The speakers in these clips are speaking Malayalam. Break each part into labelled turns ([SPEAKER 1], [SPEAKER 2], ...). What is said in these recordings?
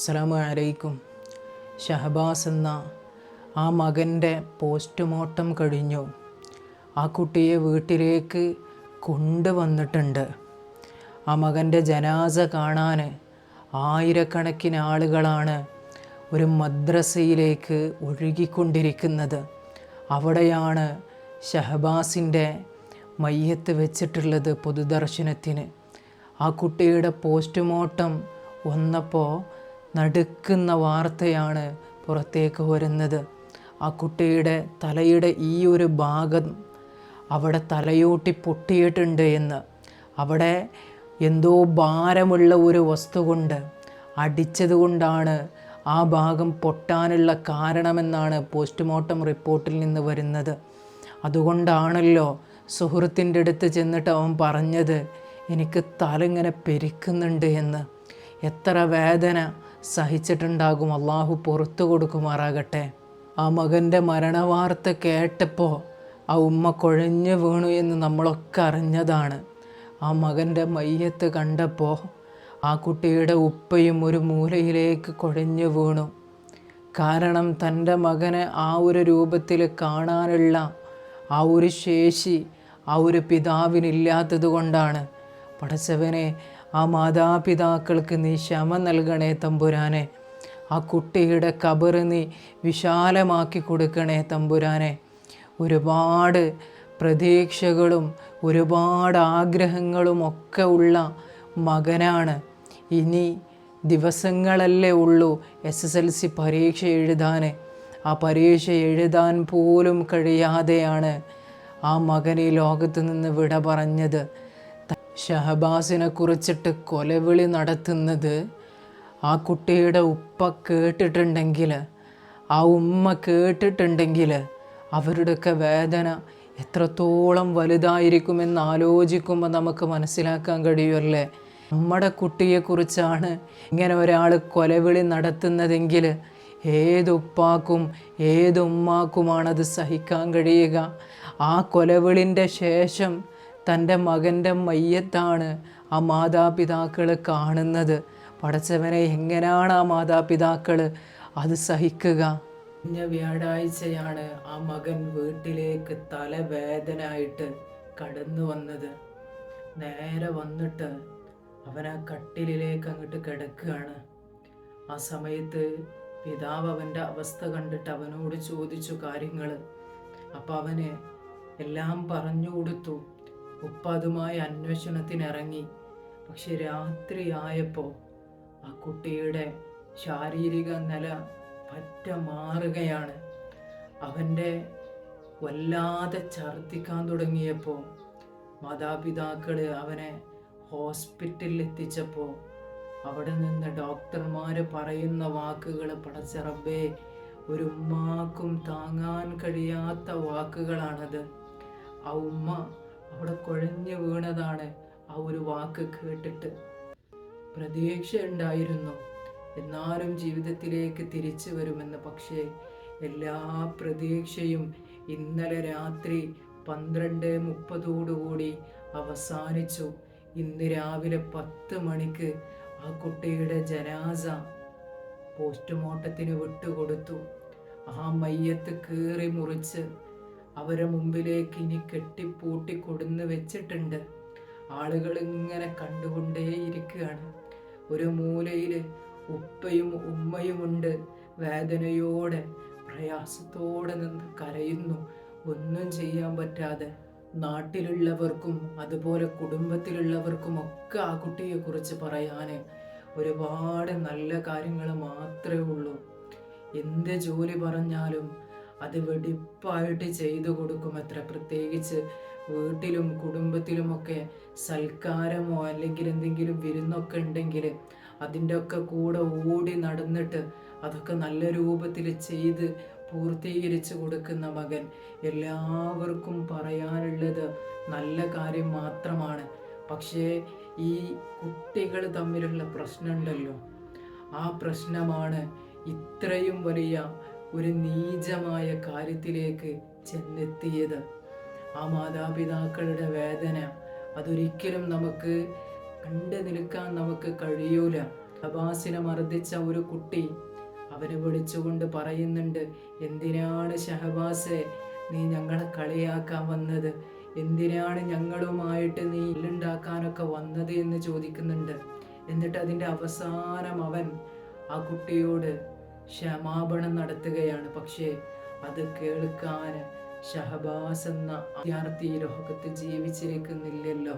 [SPEAKER 1] അസ്സലാമു അലൈക്കും ഷഹബാസ് എന്ന ആ മകന്റെ പോസ്റ്റ്മോർട്ടം കഴിഞ്ഞു. ആ കുട്ടിയെ വീട്ടിലേക്ക് കൊണ്ടുവന്നിട്ടുണ്ട്. ആ മകന്റെ ജനാസ കാണാൻ ആയിരക്കണക്കിന് ആളുകളാണ് ഒരു മദ്രസയിലേക്ക് ഒഴുകിക്കൊണ്ടിരിക്കുന്നത്. അവിടെയാണ് ഷഹബാസിന്റെ മയ്യത്ത് വെച്ചിട്ടുള്ളത് പൊതുദർശനത്തിന്. ആ കുട്ടിയുടെ പോസ്റ്റ്മോർട്ടം വന്നപ്പോൾ നടുക്കുന്ന വാർത്തയാണ് പുറത്തേക്ക് വരുന്നത്. ആ കുട്ടിയുടെ തലയുടെ ഈ ഒരു ഭാഗം അവിടെ തലയോട്ടി പൊട്ടിയിട്ടുണ്ട് എന്ന്. അവിടെ എന്തോ ഭാരമുള്ള ഒരു വസ്തു കൊണ്ട് അടിച്ചതുകൊണ്ടാണ് ആ ഭാഗം പൊട്ടാനുള്ള കാരണമെന്നാണ് പോസ്റ്റ്മോർട്ടം റിപ്പോർട്ടിൽ നിന്ന് വരുന്നത്. അതുകൊണ്ടാണല്ലോ സുഹൃത്തിന്റെ അടുത്ത് ചെന്നിട്ട് അവൻ പറഞ്ഞത് എനിക്ക് തല ഇങ്ങനെ പെരുക്കുന്നുണ്ട് എന്ന്. എത്ര വേദന സഹിച്ചിട്ടുണ്ടാകും. അള്ളാഹു പുറത്തു കൊടുക്കുമാറാകട്ടെ. ആ മകന്റെ മരണവാർത്ത കേട്ടപ്പോൾ ആ ഉമ്മ കുഴഞ്ഞു വീണു എന്ന് നമ്മളൊക്കെ അറിഞ്ഞതാണ്. ആ മകന്റെ മയ്യത്ത് കണ്ടപ്പോൾ ആ കുട്ടിയുടെ ഉപ്പയും ഒരു മൂലയിലേക്ക് കുഴഞ്ഞു വീണു. കാരണം തന്റെ മകനെ ആ ഒരു രൂപത്തിൽ കാണാനുള്ള ആ ഒരു ശേഷി ആ ഒരു പിതാവിനില്ലാത്തത് കൊണ്ടാണ്. പടച്ചവനെ ആ മാതാപിതാക്കൾക്ക് നീ ക്ഷമ നൽകണേ തമ്പുരാനെ. ആ കുട്ടിയുടെ കബറ് നീ വിശാലമാക്കി കൊടുക്കണേ തമ്പുരാനെ. ഒരുപാട് പ്രതീക്ഷകളും ഒരുപാട് ആഗ്രഹങ്ങളും ഒക്കെ ഉള്ള മകനാണ്. ഇനി ദിവസങ്ങളല്ലേ ഉള്ളൂ എസ് എസ് എൽ സി പരീക്ഷ എഴുതാൻ ആ പരീക്ഷ എഴുതാൻ പോലും കഴിയാതെയാണ് ആ മകൻ ഈ ലോകത്ത് നിന്ന് വിട പറഞ്ഞത്. ഷഹബാസിനെ കുറിച്ചിട്ട് കൊലവിളി നടത്തുന്നത് ആ കുട്ടിയുടെ ഉപ്പ കേട്ടിട്ടുണ്ടെങ്കിൽ ആ ഉമ്മ കേട്ടിട്ടുണ്ടെങ്കിൽ അവരുടെയൊക്കെ വേദന എത്രത്തോളം വലുതായിരിക്കുമെന്ന് ആലോചിക്കുമ്പോൾ നമുക്ക് മനസ്സിലാക്കാൻ കഴിയുമല്ലേ? നമ്മുടെ കുട്ടിയെക്കുറിച്ചാണ് ഇങ്ങനെ ഒരാൾ കൊലവിളി നടത്തുന്നതെങ്കിൽ ഏതുപ്പാക്കും ഏതുമ്മാക്കുമാണത് സഹിക്കാൻ കഴിയുക? ആ കൊലവിളിന്റെ ശേഷം തന്റെ മകന്റെ മയ്യത്താണ് ആ മാതാപിതാക്കൾ കാണുന്നത്. പടച്ചവനെ എങ്ങനെയാണ് ആ മാതാപിതാക്കൾ അത് സഹിക്കുക? കഴിഞ്ഞ വ്യാഴാഴ്ചയാണ് ആ മകൻ വീട്ടിലേക്ക് തലവേദനായിട്ട് കടന്നു വന്നത്. നേരെ വന്നിട്ട് അവൻ ആ കട്ടിലിലേക്ക് അങ്ങോട്ട് കിടക്കുകയാണ്. ആ സമയത്ത് പിതാവ് അവന്റെ അവസ്ഥ കണ്ടിട്ട് അവനോട് ചോദിച്ചു കാര്യങ്ങൾ അപ്പം അവന് എല്ലാം പറഞ്ഞു കൊടുത്തു. ഉപ്പ അതുമായി അന്വേഷണത്തിനിറങ്ങി. പക്ഷെ രാത്രിയായപ്പോൾ ആ കുട്ടിയുടെ ശാരീരിക നില പറ്റ മാറുകയാണ്. അവന്റെ വല്ലാതെ ഛർദ്ദിക്കാൻ തുടങ്ങിയപ്പോൾ മാതാപിതാക്കൾ അവനെ ഹോസ്പിറ്റലിൽ എത്തിച്ചപ്പോൾ അവിടെ നിന്ന് ഡോക്ടർമാർ പറയുന്ന വാക്കുകൾ പടച്ചിറബേ ഒരു ഉമ്മാക്കും താങ്ങാൻ കഴിയാത്ത വാക്കുകളാണത്. ആ ഉമ്മ അവിടെ കുഴഞ്ഞു വീണതാണ് ആ ഒരു വാക്ക് കേട്ടിട്ട്. പ്രതീക്ഷ ഉണ്ടായിരുന്നു എന്നാലും ജീവിതത്തിലേക്ക് തിരിച്ചു വരുമെന്ന്. പക്ഷേ എല്ലാ പ്രതീക്ഷയും ഇന്നലെ രാത്രി പന്ത്രണ്ട് മുപ്പതോടുകൂടി അവസാനിച്ചു. ഇന്ന് രാവിലെ പത്ത് മണിക്ക് ആ കുട്ടിയുടെ ജനാസ പോസ്റ്റ്മോർട്ടത്തിന് വിട്ടുകൊടുത്തു. ആ മയ്യത്ത് കീറി മുറിച്ച് അവരെ മുമ്പിലേക്ക് ഇനി കെട്ടിപ്പൂട്ടി കൊടുന്ന് വെച്ചിട്ടുണ്ട്. ആളുകൾ ഇങ്ങനെ കണ്ടുകൊണ്ടേയിരിക്കുകയാണ്. ഒരു മൂലയിൽ ഉപ്പയും ഉമ്മയുമുണ്ട്. വേദനയോടെ പ്രയാസത്തോടെ നിന്ന് കരയുന്നു. ഒന്നും ചെയ്യാൻ പറ്റാതെ നാട്ടിലുള്ളവർക്കും അതുപോലെ കുടുംബത്തിലുള്ളവർക്കും ഒക്കെ ആ കുട്ടിയെക്കുറിച്ച് പറയാൻ ഒരുപാട് നല്ല കാര്യങ്ങൾ മാത്രമേ ഉള്ളൂ. എന്ത് ജോലി പറഞ്ഞാലും അത് വെടിപ്പായിട്ട് ചെയ്തു കൊടുക്കും അത്ര പ്രത്യേകിച്ച് വീട്ടിലും കുടുംബത്തിലുമൊക്കെ സൽക്കാരമോ അല്ലെങ്കിൽ എന്തെങ്കിലും വിരുന്നൊക്കെ ഉണ്ടെങ്കിൽ അതിന്റെ ഒക്കെ കൂടെ ഓടി നടന്നിട്ട് അതൊക്കെ നല്ല രൂപത്തിൽ ചെയ്ത് പൂർത്തീകരിച്ച് കൊടുക്കുന്ന മകൻ എല്ലാവർക്കും പറയാനുള്ളത് നല്ല കാര്യം മാത്രമാണ്. പക്ഷേ ഈ കുട്ടികൾ തമ്മിലുള്ള പ്രശ്നമുണ്ടല്ലോ. ആ പ്രശ്നമാണ് ഇത്രയും വലിയ ഒരു നീചമായ കാര്യത്തിലേക്ക് ചെന്നെത്തിയത്. ആ മാതാപിതാക്കളുടെ വേദന അതൊരിക്കലും നമുക്ക് കണ്ടു നിൽക്കാൻ നമുക്ക് കഴിയൂല. ഷഹബാസിനെ മർദ്ദിച്ച ഒരു കുട്ടി അവനെ വിളിച്ചുകൊണ്ട് പറയുന്നുണ്ട് എന്തിനാണ് ഷഹബാസെ നീ ഞങ്ങളെ കളിയാക്കാൻ വന്നത്? എന്തിനാണ് ഞങ്ങളുമായിട്ട് നീ ഇല്ലുണ്ടാക്കാനൊക്കെ വന്നത്? എന്ന് ചോദിക്കുന്നുണ്ട്. എന്നിട്ട് അതിന്റെ അവസാനം അവൻ ആ കുട്ടിയോട് ക്ഷമാപണം നടത്തുകയാണ്. പക്ഷേ അത് കേൾക്കാൻ ഷഹബാസ് എന്ന വിദ്യാർത്ഥി ലോകത്ത് ജീവിച്ചിരിക്കുന്നില്ലല്ലോ.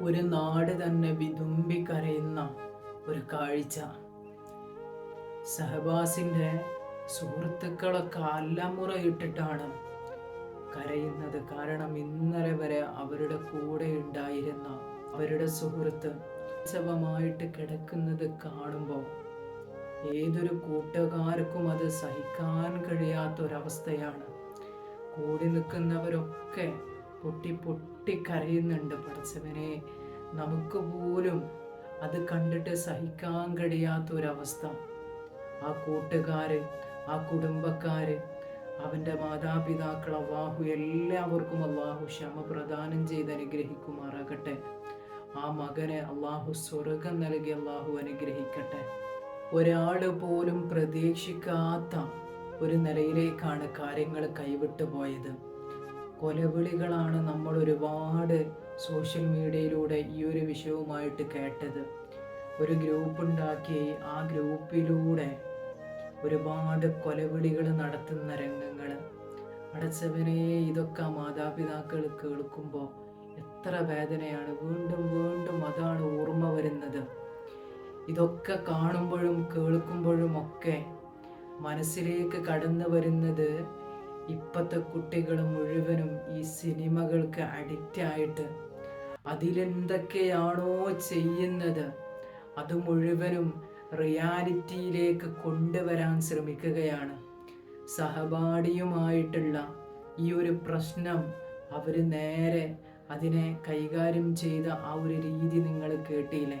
[SPEAKER 1] ഒരു നാട് തന്നെ വിതുമ്പി കരയുന്ന ഒരു കാഴ്ച. സഹബാസിന്റെ സുഹൃത്തുക്കളൊക്കെ അലമുറയിട്ടിട്ടാണ് കരയുന്നത്. കാരണം ഇന്നലെ വരെ അവരുടെ കൂടെ ഉണ്ടായിരുന്ന അവരുടെ സുഹൃത്ത് ഉത്സവമായിട്ട് കിടക്കുന്നത് കാണുമ്പോൾ ഏതൊരു കൂട്ടുകാർക്കും അത് സഹിക്കാൻ കഴിയാത്ത ഒരവസ്ഥയാണ് കൂടി നിൽക്കുന്നവരൊക്കെ പൊട്ടി പൊട്ടി കരയുന്നുണ്ട് പഠിച്ചവനെ നമുക്ക് പോലും അത് കണ്ടിട്ട് സഹിക്കാൻ കഴിയാത്ത ഒരവസ്ഥ ആ കൂട്ടുകാര് ആ കുടുംബക്കാര് അവന്റെ മാതാപിതാക്കൾ അള്ളാഹു എല്ലാവർക്കും അള്ളാഹു ക്ഷമ പ്രദാനം ചെയ്ത് അനുഗ്രഹിക്കുമാറാകട്ടെ. ആ മകനെ അള്ളാഹു സ്വർഗം നൽകി അള്ളാഹു അനുഗ്രഹിക്കട്ടെ. ഒരാൾ പോലും പ്രതീക്ഷിക്കാത്ത ഒരു നിലയിലേക്കാണ് കാര്യങ്ങൾ കൈവിട്ടു പോയത്. കൊലവിളികളാണ് നമ്മൾ ഒരുപാട് സോഷ്യൽ മീഡിയയിലൂടെ ഈ ഒരു വിഷയവുമായിട്ട് കേട്ടത്. ഒരു ഗ്രൂപ്പ് ഉണ്ടാക്കി ആ ഗ്രൂപ്പിലൂടെ ഒരുപാട് കൊലവിളികൾ നടത്തുന്ന രംഗങ്ങൾ അടച്ചവനെ ഇതൊക്കെ മാതാപിതാക്കൾ കേൾക്കുമ്പോൾ എത്ര വേദനയാണ്. വീണ്ടും വീണ്ടും അതാണ് ഓർമ്മ വരുന്നത്. ഇതൊക്കെ കാണുമ്പോഴും കേൾക്കുമ്പോഴും ഒക്കെ മനസ്സിലേക്ക് കടന്നു വരുന്നത് ഇപ്പോഴത്തെ കുട്ടികൾ മുഴുവനും ഈ സിനിമകൾക്ക് അഡിക്റ്റ് ആയിട്ട് അതിലെന്തൊക്കെയാണോ ചെയ്യുന്നത് അത് മുഴുവനും റിയാലിറ്റിയിലേക്ക് കൊണ്ടുവരാൻ ശ്രമിക്കുകയാണ്. സഹപാഠിയുമായിട്ടുള്ള ഈ ഒരു പ്രശ്നം അവർ നേരെ അതിനെ കൈകാര്യം ചെയ്ത ആ ഒരു രീതി നിങ്ങൾ കേട്ടില്ലേ?